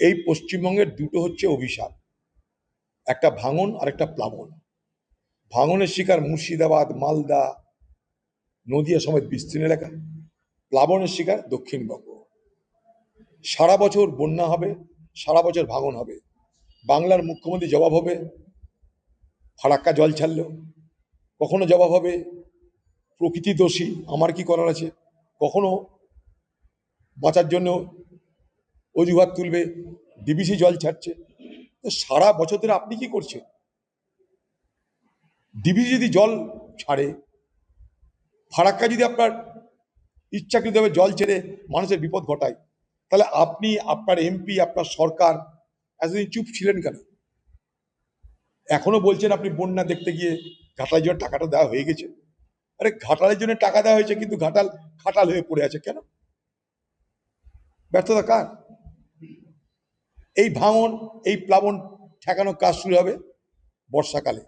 এই পশ্চিমবঙ্গের দুটো হচ্ছে অভিশাপ। একটা ভাঙন আর একটা প্লাবন। ভাঙনের শিকার মুর্শিদাবাদ, মালদা, নদিয়া সমেত বিস্তীর্ণ এলাকা। প্লাবনের শিকার দক্ষিণবঙ্গ। সারা বছর বন্যা হবে, সারা বছর ভাঙন হবে। বাংলার মুখ্যমন্ত্রী জবাব হবে, ফারাক্কা জল ছাড়লো। কখনো জবাব হবে, প্রকৃতি দোষী, আমার কি করার আছে? কখনো বাঁচার জন্য অজুহাত তুলবে, ডিবিসি জল ছাড়ছে। তো সারা বছর ধরে আপনি কি করছেন? ডিবিসি যদি জল ছাড়ে, ফারাক্কা যদি আপনার ইচ্ছাকৃতভাবে জল ছেড়ে মানুষের বিপদ ঘটায়, তাহলে আপনি, আপনার এমপি, আপনার সরকার এতদিন চুপ ছিলেন কেন? এখনও বলছেন আপনি বন্যা দেখতে গিয়ে ঘাটালের জন্য টাকাটা দেওয়া হয়ে গেছে। আরে ঘাটালের জন্য টাকা দেওয়া হয়েছে, কিন্তু ঘাটাল খাটাল হয়ে পড়ে আছে কেন? ব্যর্থতা কার? এই ভাঙন, এই প্লাবন ঠেকানোর কাজ শুরু হবে বর্ষাকালে।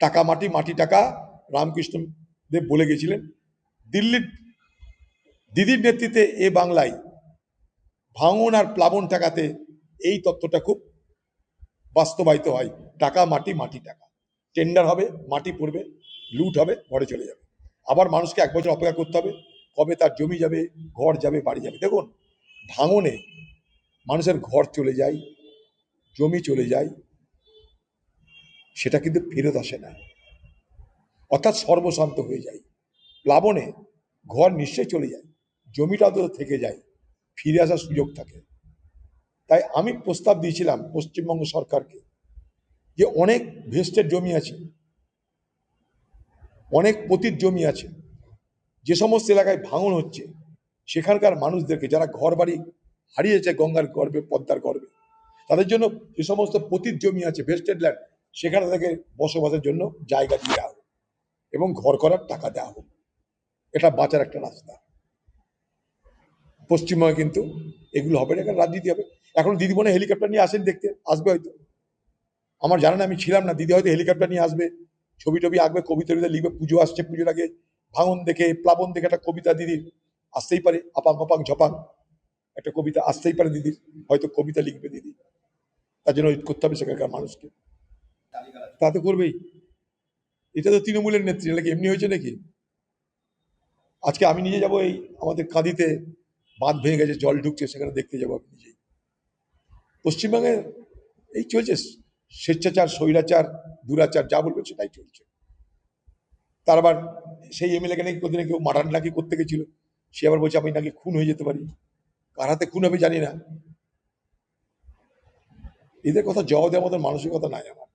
টাকা মাটি মাটি টাকা রামকৃষ্ণ দেব বলে গেছিলেন। দিল্লির দিদির নেতৃত্বে এ বাংলায় ভাঙন আর প্লাবন ঠেকাতে এই তত্ত্বটা খুব বাস্তবায়িত হয়। টাকা, মাটি মাটি টাকা। টেন্ডার হবে, মাটি পড়বে, লুট হবে, ঘরে চলে যাবে। আবার মানুষকে এক বছর অপেক্ষা করতে হবে, কবে তার জমি যাবে, ঘর যাবে, বাড়ি যাবে। দেখুন, ভাঙনে মানুষের ঘর চলে যায়, জমি চলে যায়, সেটা কিন্তু ফেরত আসে না। অর্থাৎ সর্বশান্ত হয়ে যায়। প্লাবনে ঘর নিশ্চয়ই চলে যায়, জমিটা তো থেকে যায়, ফিরে আসার সুযোগ থাকে। তাই আমি প্রস্তাব দিয়েছিলাম পশ্চিমবঙ্গ সরকারকে যে অনেক ভেস্টের জমি আছে, অনেক পতির জমি আছে, যে সমস্ত এলাকায় ভাঙন হচ্ছে, সেখানকার মানুষদেরকে, যারা ঘর বাড়ি হারিয়েছে গঙ্গার গর্বে, পদ্মার গর্বে। তাদের জন্য যে সমস্ত পতির জমি আছে, ভেস্টেড ল্যান্ড সেখানে তাদেরকে বসবাসের জন্য জায়গা দিয়ে দেওয়া হোক এবং ঘর করার টাকা দেওয়া হোক। এটা বাঁচার একটা রাস্তা। পশ্চিমবঙ্গে কিন্তু এগুলো হবে না এখানে রাজনীতি হবে। এখন দিদি মনে হেলিকপ্টার নিয়ে আসেন দেখতে, আসবে হয়তো। আমার জানা না আমি ছিলাম না, দিদি হয়তো হেলিকপ্টার নিয়ে আসবে। ছবি টবি আঁকবে কবিতা টবিতা লিখবে, পুজো আসছে, পুজোর আগে ভাঙন দেখে, প্লাবন দেখে একটা কবিতা দিদির, আসতেই পারে আপাং পাপাং ঝপাং। একটা কবিতা আসতেই পারে দিদির, হয়তো কবিতা লিখবে দিদি। তার জন্য করতে হবে সেখানকার মানুষকে। তা তো করবেই। এটা তো তৃণমূলের নেত্রী নাকি এমনি হয়েছে নাকি? আজকে আমি নিজে যাব এই আমাদের কাঁদিতে, বাঁধ ভেঙে গেছে, জল ঢুকছে, সেখানে দেখতে যাব আমি নিজেই। পশ্চিমবঙ্গে এই চলছে, স্বেচ্ছাচার, স্বৈরাচার, দুরাচার, যা বলবে সেটাই চলছে। তার আবার সেই এমএলএকে নাকি কোথায় কেউ মারান নাকি করতে গেছিল, সে আবার বলছে আমি নাকি খুন হয়ে যেতে পারি। কার হাতে খুন আমি জানি না। এদের কথা জবাব দেওয়ার মতন মানসিকতা নাই আমার।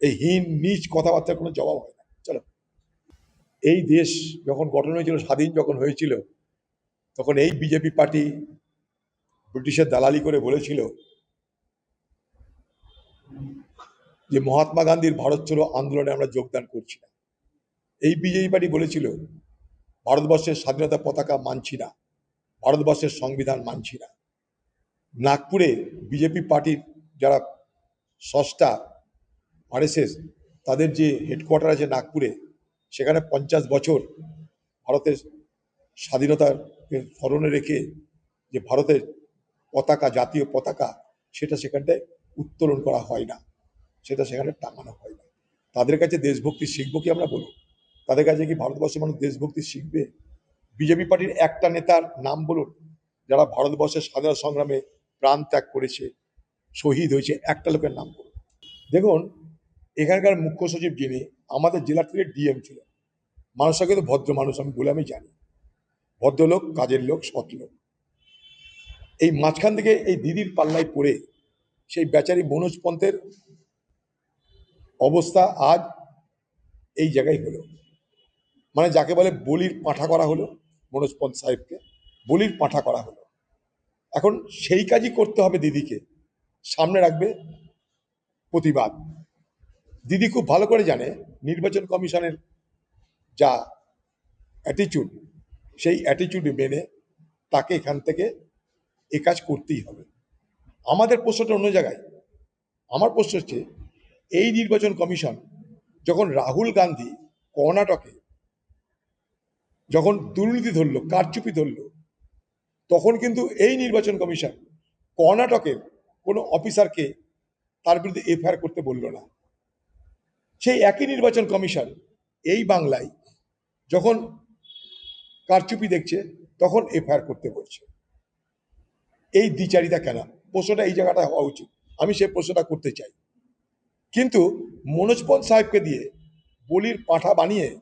এই হীন, নিচ কথাবার্তার কোনো জবাব হয় না। চলো। এই দেশ যখন গঠন হয়েছিল, স্বাধীন যখন হয়েছিল, তখন এই বিজেপি পার্টি ব্রিটিশের দালালি করে বলেছিল যে, মহাত্মা গান্ধীর ভারত ছোড়ো আন্দোলনে আমরা যোগদান করছি না। এই বিজেপি পার্টি বলেছিল, ভারতবর্ষের স্বাধীনতা পতাকা মানছি না। ভারতবর্ষের সংবিধান মানছি না। নাগপুরে বিজেপি পার্টির যারা সস্তা আরএসএস, তাদের যে হেডকোয়ার্টার আছে নাগপুরে, সেখানে পঞ্চাশ বছর ভারতের স্বাধীনতাকে স্মরণে রেখে যে ভারতের পতাকা, জাতীয় পতাকা, সেটা সেখানটায় উত্তোলন করা হয় না। সেটা সেখানে টাঙানো হয় না। তাদের কাছে দেশভক্তি শিখব কি আমরা বলুন? তাদের কাছে কি ভারতবর্ষের মানুষ দেশভক্তি শিখবে? বিজেপি পার্টির একটা নেতার নাম বলুন, যারা ভারতবর্ষের স্বাধীনতা সংগ্রামে প্রাণ ত্যাগ করেছে, শহীদ হয়েছে, একটা লোকের নাম বলুন। দেখুন, এখানকার মুখ্য সচিব যিনি, আমাদের জেলার থেকে ডিএম ছিলেন। মানুষটা কিন্তু ভদ্র মানুষ, আমি বলে আমি জানি। ভদ্রলোক, কাজের লোক, সৎ লোক। এই মাঝখান থেকে এই দিদির পাল্লায় পড়ে সেই বেচারি মনোজ পন্থের অবস্থা আজ এই জায়গায় হলো। মানে যাকে বলে বলির পাঠা করা হলো। মনোজ সাহেবকে বলির পাঠা করা হলো। এখন সেই কাজই করতে হবে দিদিকে। সামনে রাখবে প্রতিবাদ। দিদি খুব ভালো করে জানে, নির্বাচন কমিশনের যা অ্যাটিচিউড সেই অ্যাটিচিউড মেনে তাকে এখান থেকে এ কাজ করতেই হবে। আমাদের প্রশ্নটা অন্য জায়গায়। আমার প্রশ্ন হচ্ছে, এই নির্বাচন কমিশন যখন রাহুল গান্ধী কর্ণাটকে যখন দুর্নীতি ধরলো, কারচুপি ধরলো, তখন কিন্তু এই নির্বাচন কমিশন কর্ণাটকের কোনো অফিসারকে তার বিরুদ্ধে এফআইআর করতে বলল না। সেই একই নির্বাচন কমিশন এই বাংলায় যখন কারচুপি দেখছে, তখন এফআইআর করতে বলছে। এই দ্বিচারিতা কেন? প্রশ্নটা এই জায়গাটা হওয়া উচিত। আমি সেই প্রশ্নটা করতে চাই। কিন্তু মনোজ পল সাহেবকে দিয়ে বলির পাঠা বানিয়ে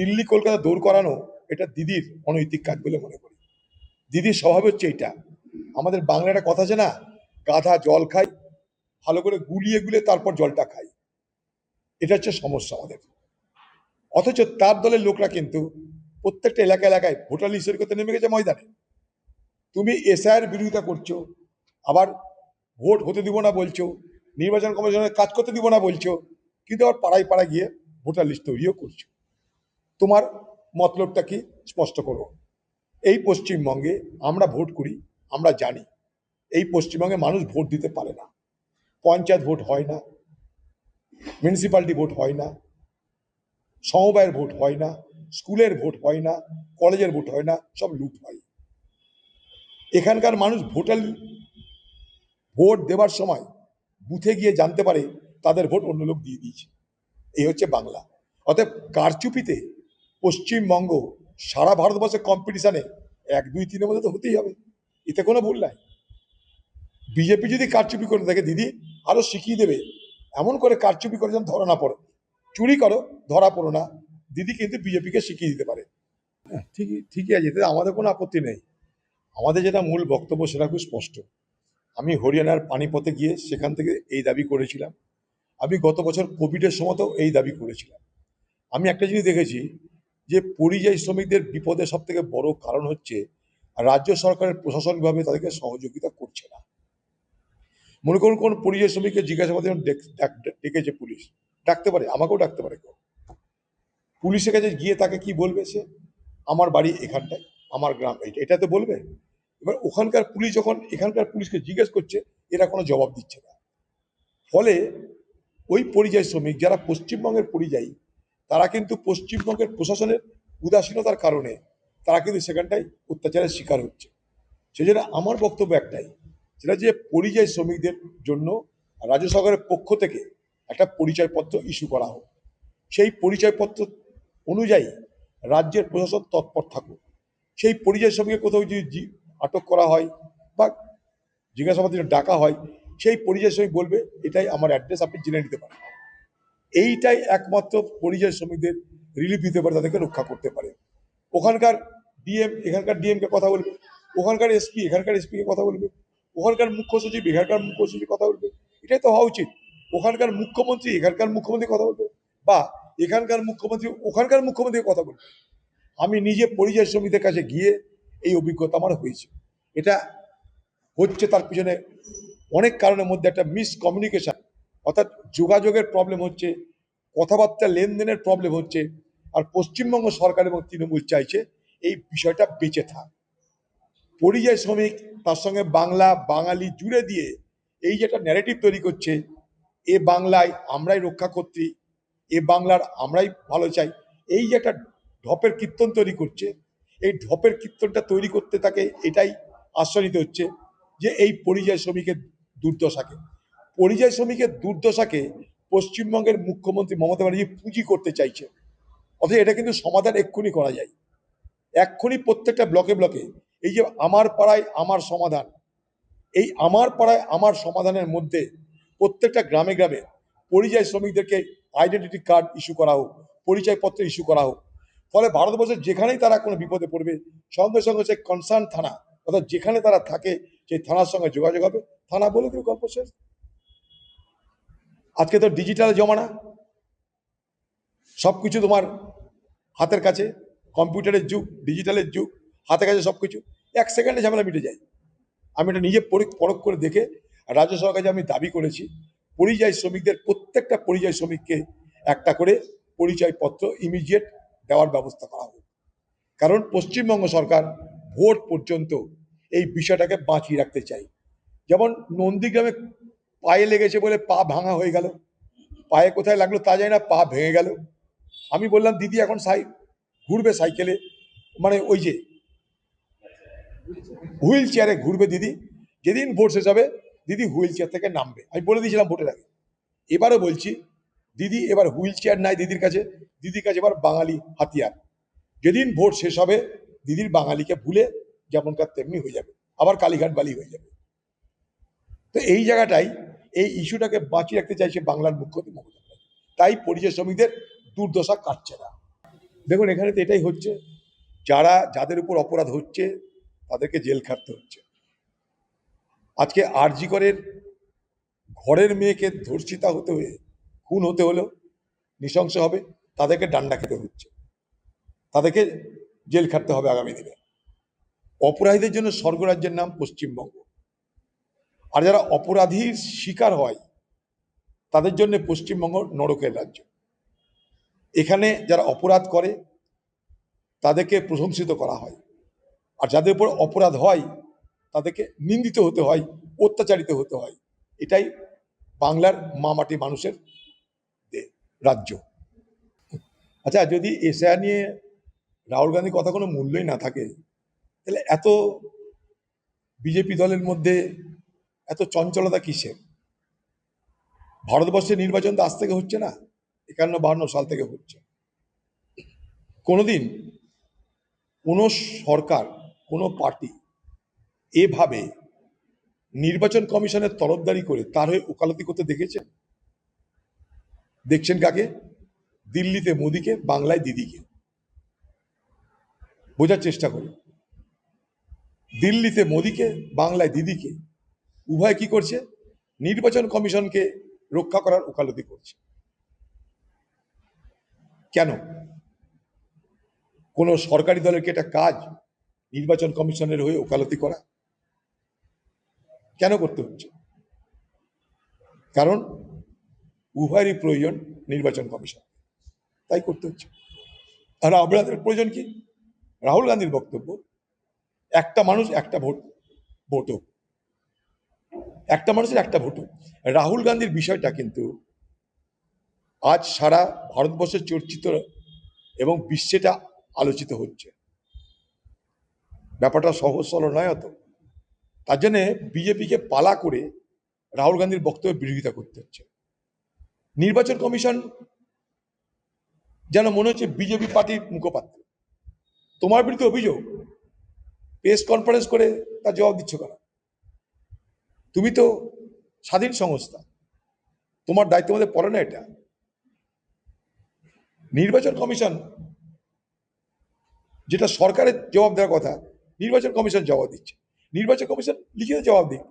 দিল্লি, কলকাতা দৌড় করানো এটা দিদির অনৈতিক কাজ বলে মনে করি। দিদির স্বভাব হচ্ছে এইটা। আমাদের বাংলা একটা কথা আছে না, গাধা জল খাই, ভালো করে গুলিয়ে গুলিয়ে তারপর জলটা খাই। এটা হচ্ছে সমস্যা আমাদের। অথচ তার দলের লোকরা কিন্তু প্রত্যেকটা এলাকা এলাকায় ভোটার লিস্টের করতে নেমে গেছে ময়দানে। তুমি এসআইয়ের বিরোধিতা করছ, আবার ভোট হতে দিব না বলছো, নির্বাচন কমিশনের কাজ করতে দিব না বলছো, কিন্তু আবার পাড়ায় পাড়ায় গিয়ে ভোটার লিস্ট তৈরিও করছ। তোমার মতলবটা কি? স্পষ্ট করো। এই পশ্চিমবঙ্গে আমরা ভোট করি, আমরা জানি, এই পশ্চিমবঙ্গে মানুষ ভোট দিতে পারে না। পঞ্চায়েত ভোট হয় না মিউনিসিপ্যালিটি ভোট হয় না, সমবায়ের ভোট হয় না, স্কুলের ভোট হয় না, কলেজের ভোট হয় না, সব লুট হয়। এখানকার মানুষ ভোটার ভোট দেওয়ার সময় বুথে গিয়ে জানতে পারে, তাদের ভোট অন্য লোক দিয়ে দিয়েছে। এই হচ্ছে বাংলা। অতএব কারচুপিতে পশ্চিমবঙ্গ সারা ভারতবর্ষের কম্পিটিশনে এক দুই তিনের মধ্যে তো হতেই হবে। এতে কোনো ভুল নাই। বিজেপি যদি কারচুপি করে থাকে দিদি আরও শিখিয়ে দেবে। এমন করে কারচুপি করে যেন ধরা না পড়ো। চুরি করো ধরা পড়ো না। দিদি কিন্তু বিজেপিকে শিখিয়ে দিতে পারে। হ্যাঁ, ঠিকই ঠিকই আছে। এতে আমাদের কোনো আপত্তি নেই। আমাদের যেটা মূল বক্তব্য সেটা খুব স্পষ্ট। আমি হরিয়ানার পানিপথে গিয়ে সেখান থেকে এই দাবি করেছিলাম। আমি গত বছর কোভিডের সময়তেও এই দাবি করেছিলাম। আমি একটা জিনিস দেখেছি যে পরিযায়ী শ্রমিকদের বিপদের সব থেকে বড় কারণ হচ্ছে রাজ্য সরকারের প্রশাসনিকভাবে তাদেরকে সহযোগিতা করছে না। মনে করুন কোন পরিযায়ী শ্রমিককে ডাক- ডেকেছে পুলিশ। ডাকতে পারে, আমাকেও ডাকতে পারে কেউ। পুলিশের কাছে গিয়ে তাকে কি বলবে সে? আমার বাড়ি এখানটায়, আমার গ্রাম এটা তো বলবে? এবার ওখানকার পুলিশ যখন, এখানকার পুলিশকে জিজ্ঞেস করছে, এরা কোনো জবাব দিচ্ছে না। ফলে ওই পরিযায়ী শ্রমিক, যারা পশ্চিমবঙ্গের পরিযায়ী তারা কিন্তু পশ্চিমবঙ্গের প্রশাসনের উদাসীনতার কারণে তারা কিন্তু সেখানটায় অত্যাচারের শিকার হচ্ছে। সেজন্য আমার বক্তব্য একটাই, সেটা যে পরিযায়ী শ্রমিকদের জন্য রাজ্য সরকারের পক্ষ থেকে একটা পরিচয়পত্র ইস্যু করা হোক। সেই পরিচয়পত্র অনুযায়ী রাজ্যের প্রশাসন তৎপর থাকুক। সেই পরিযায়ী শ্রমিকের কোথাও যদি আটক করা হয় বা জিজ্ঞাসাবাদের জন্য ডাকা হয়, সেই পরিযায়ী শ্রমিক বলবে, এটাই আমার অ্যাড্রেস আপনি জেনে নিতে পারেন। এইটাই একমাত্র পরিযায়ী শ্রমিকদের রিলিফ দিতে পারে, তাদেরকে রক্ষা করতে পারে। ওখানকার ডিএম এখানকার ডিএমকে কথা বলবে, ওখানকার এসপি এখানকার এসপিকে কথা বলবে, ওখানকার মুখ্য সচিব, এখানকার মুখ্য সচিব কথা বলবে, এটাই তো হওয়া উচিত। ওখানকার মুখ্যমন্ত্রী, এখানকার মুখ্যমন্ত্রী কথা বলবে, বা এখানকার মুখ্যমন্ত্রী, ওখানকার মুখ্যমন্ত্রী কথা বলবে। আমি নিজে পরিযায়ী শ্রমিকদের কাছে গিয়ে এই অভিজ্ঞতা আমার হয়েছে। এটা হচ্ছে তার পিছনে অনেক কারণের মধ্যে একটা মিসকমিউনিকেশন অর্থাৎ যোগাযোগের প্রবলেম হচ্ছে, কথাবার্তা লেনদেনের প্রবলেম হচ্ছে, আর পশ্চিমবঙ্গ সরকার এবং তৃণমূল চাইছে এই বিষয়টা বেঁচে থাক। পরিযায়ী শ্রমিক, তার সঙ্গে বাংলা, বাঙালি জুড়ে দিয়ে এই যে একটা ন্যারেটিভ তৈরি করছে, এ বাংলায় আমরাই রক্ষা কর্ত্রী এ বাংলার আমরাই ভালো চাই, এই যে একটা ঢপের কীর্তন তৈরি করছে, এই ঢপের কীর্তনটা তৈরি করতে তাকে এটাই আশ্রয় হচ্ছে যে এই পরিযায়ী শ্রমিকের দুর্দশাকে। পরিযায়ী শ্রমিকের দুর্দশাকে পশ্চিমবঙ্গের মুখ্যমন্ত্রী মমতা ব্যানার্জি পুঁজি করতে চাইছে। অথচ এটা কিন্তু সমাধান এক্ষুনি করা যায়। এক্ষুনি প্রত্যেকটা ব্লকে ব্লকে এই যে আমার পাড়ায় আমার সমাধান, এই আমার পাড়ায় আমার সমাধানের মধ্যে প্রত্যেকটা গ্রামে গ্রামে পরিযায়ী শ্রমিকদেরকে আইডেন্টিটি কার্ড ইস্যু করা হোক পরিচয়পত্র ইস্যু করা হোক। ফলে ভারতবর্ষের যেখানেই তারা কোনো বিপদে পড়বে, সঙ্গে সঙ্গে সেই কনসার্ন থানা, অর্থাৎ যেখানে তারা থাকে, সেই থানার সঙ্গে যোগাযোগ হবে। থানা বলে দিল গল্প শেষ। আজকে তো ডিজিটাল জমানা। সব কিছু তোমার হাতের কাছে, কম্পিউটারের যুগ ডিজিটালের যুগ, হাতের কাছে সব কিছু। এক সেকেন্ডে ঝামেলা মিটে যায়। আমি এটা নিজে পরি- পরখ করে দেখে রাজ্য সরকার কাছে আমি দাবি করেছি, পরিযায়ী শ্রমিকদের প্রত্যেকটা পরিযায়ী শ্রমিককে একটা করে পরিচয়পত্র ইমিডিয়েট দেওয়ার ব্যবস্থা করা হোক। কারণ পশ্চিমবঙ্গ সরকার ভোট পর্যন্ত এই বিষয়টাকে বাঁচিয়ে রাখতে চাই। যেমন নন্দীগ্রামে পায়ে লেগেছে বলে পা ভাঙা হয়ে গেল। পায়ে কোথায় লাগল তা যায় না, পা ভেঙে গেল। আমি বললাম, দিদি, এখন সাই, ঘুরবে সাইকেলে। মানে ওই যে, হুইল চেয়ারে ঘুরবে দিদি। যেদিন ভোট শেষ হবে, দিদি হুইল চেয়ার থেকে নামবে। আমি বলে দিয়েছিলাম ভোটের আগে। এবারও বলছি, দিদি, এবার হুইল চেয়ার নাই দিদির কাছে। দিদির কাছে এবার বাঙালি হাতিয়ার। যেদিন ভোট শেষ হবে, দিদির বাঙালিকে ভুলে যেমনকার তেমনি হয়ে যাবে। আবার কালীঘাট বালি হয়ে যাবে। তো এই জায়গাটাই এই ইস্যুটাকে বাঁচিয়ে রাখতে চাইছে বাংলার মুখ্যমন্ত্রী মমতা তাই পরিযায়ী শ্রমিকদের দুর্দশা কাটছে না। দেখুন, এখানে তো এটাই হচ্ছে। যারা, যাদের উপর অপরাধ হচ্ছে, তাদেরকে জেল খাটতে হচ্ছে। আজকে আরজি করের ঘরের মেয়েকে ধর্ষিতা হতে হয়ে, খুন হতে হলেও নৃশংস হবে, তাদেরকে ডান্ডা খেতে হচ্ছে। তাদেরকে জেল খাটতে হবে আগামী দিনে। অপরাধীদের জন্য স্বর্গরাজ্যের নাম পশ্চিমবঙ্গ। আর যারা অপরাধীর শিকার হয়, তাদের জন্য পশ্চিমবঙ্গ নরকের রাজ্য। এখানে যারা অপরাধ করে, তাদেরকে প্রশংসিত করা হয়। আর যাদের উপর অপরাধ হয়, তাদেরকে নিন্দিত হতে হয়, অত্যাচারিত হতে হয়। এটাই বাংলার মামাটি মানুষের রাজ্য। আচ্ছা যদি এশিয়া নিয়ে রাহুল গান্ধীর কথা কোনো মূল্যই না থাকে, তাহলে এত বিজেপি দলের মধ্যে এত চঞ্চলতা কিসের? ভারতবর্ষের নির্বাচন তো আজ থেকে হচ্ছে না, একান্ন বাহান্ন সাল থেকে হচ্ছে। কোনোদিন কোনো সরকার, কোনো পার্টি এভাবে নির্বাচন কমিশনের তরফদারি করে তার হয়ে ওকালতি করতে দেখেছেন দেখছেন কাকে? দিল্লিতে মোদিকে, বাংলায় দিদিকে। বোঝার চেষ্টা করুন দিল্লিতে মোদিকে, বাংলায় দিদিকে উভয় কি করছে? নির্বাচন কমিশনকে রক্ষা করার ওকালতি করছে। কেন? কোন সরকারি দলের কি এটা কাজ নির্বাচন কমিশনের হয়ে ওকালতি করা? কেন করতে হচ্ছে? কারণ উভয়েরই প্রয়োজন নির্বাচন কমিশন। তাই করতে হচ্ছে। আর আপনাদের প্রয়োজন কি? রাহুল গান্ধীর বক্তব্য, একটা মানুষ একটা ভোট ভোট হোক একটা মানুষের একটা ভোট। রাহুল গান্ধীর বিষয়টা কিন্তু আজ সারা ভারতবর্ষে চর্চিত এবং বিশ্বেটা আলোচিত হচ্ছে। ব্যাপারটা সহজ সরল নয় অত। তার জন্যে বিজেপিকে পালা করে রাহুল গান্ধীর বক্তব্যের বিরোধিতা করতে হচ্ছে। নির্বাচন কমিশন যেন মনে হচ্ছে বিজেপি পার্টির মুখপাত্র। তোমার বিরুদ্ধে অভিযোগ, প্রেস কনফারেন্স করে তার জবাব দিচ্ছ কেন? তুমি তো স্বাধীন সংস্থা। তোমার দায়িত্ব মধ্যে পড়ে না এটা। নির্বাচন কমিশন, যেটা সরকারের জবাব দেওয়ার কথা, নির্বাচন কমিশন জবাব দিচ্ছে। নির্বাচন কমিশন লিখিত জবাব দিক।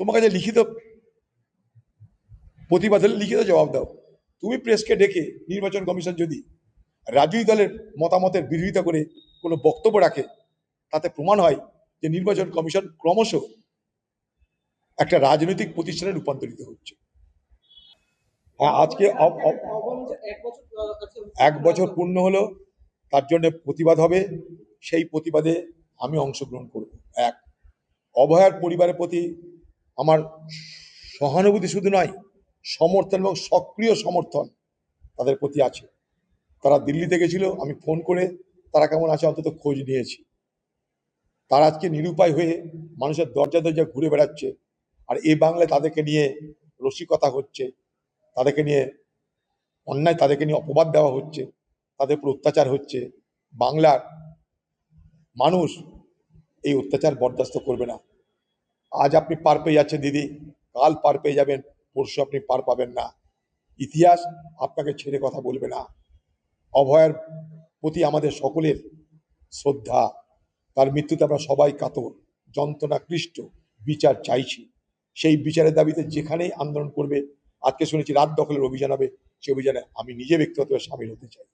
তোমার কাছে লিখিত প্রতিবাদ হলে লিখিত জবাব দাও। তুমি প্রেসকে ডেকে নির্বাচন কমিশন যদি রাজনৈতিক দলের মতামতের বিরোধিতা করে কোনো বক্তব্য রাখে, তাতে প্রমাণ হয় যে নির্বাচন কমিশন ক্রমশ একটা রাজনৈতিক প্রতিষ্ঠানে রূপান্তরিত হচ্ছে। হ্যাঁ আজকে এক বছর পূর্ণ হলো তার জন্য প্রতিবাদ হবে। সেই প্রতিবাদে আমি অংশগ্রহণ করব। এক অভয়ার পরিবারের প্রতি আমার সহানুভূতি শুধু নয় সমর্থন এবং সক্রিয় সমর্থন তাদের প্রতি আছে। তারা দিল্লিতে গেছিল আমি ফোন করে তারা কেমন আছে অন্তত খোঁজ নিয়েছি। তারা আজকে নিরুপায় হয়ে মানুষের দরজা দরজা ঘুরে বেড়াচ্ছে। আর এই বাংলায় তাদেরকে নিয়ে রসিকতা হচ্ছে, তাদেরকে নিয়ে অন্যায়, তাদেরকে নিয়ে অপবাদ দেওয়া হচ্ছে, তাদের উপর অত্যাচার হচ্ছে, বাংলার মানুষ এই অত্যাচার বরদাস্ত করবে না। আজ আপনি পার পেয়ে যাচ্ছেন দিদি, কাল পার পেয়ে যাবেন, পরশু আপনি পার পাবেন না। ইতিহাস আপনাকে ছেড়ে কথা বলবে না। অভয়ের প্রতি আমাদের সকলের শ্রদ্ধা। তার মৃত্যুতে আমরা সবাই কাতর যন্ত্রণা কৃষ্ট বিচার চাইছি। সেই বিচারের দাবিতে যেখানেই আন্দোলন করবে, আজকে শুনেছি রাত দখলের অভিযান হবে সে অভিযানে আমি নিজে ব্যক্তিগতভাবে সামিল হতে চাই।